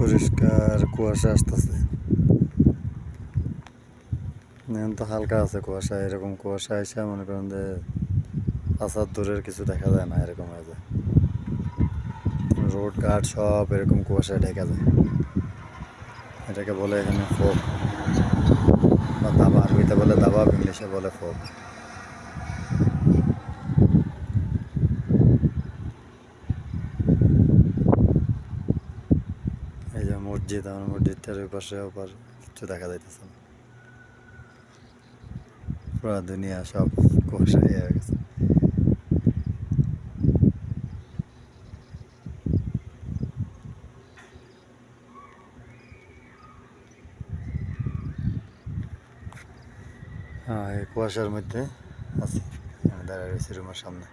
পরিষ্কার কুয়াশা আসতেছে। এখন তো হালকা আছে কুয়াশা, এরকম কুয়াশা এসে মনে করেন যে আসার দূরের কিছু দেখা যায় না, এরকম হয়ে যায়। রোড ঘাট সব এরকম কুয়াশায় ঢেকে যায়। এটাকে বলে এখানে ফোক, বা দাবা, আরবিতে বলে দাবা ইংলিশে বলে ফোক। এই যে মসজিদ, আমার মসজিদটার ওই পাশে ওপার কিছু দেখা যাইতেছে না। পুরো দুনিয়া সব কুয়াশা হয়ে গেছে। হ্যাঁ এই কুয়াশার মধ্যে আছি। দাঁড়িয়ে রয়েছি রুমের সামনে।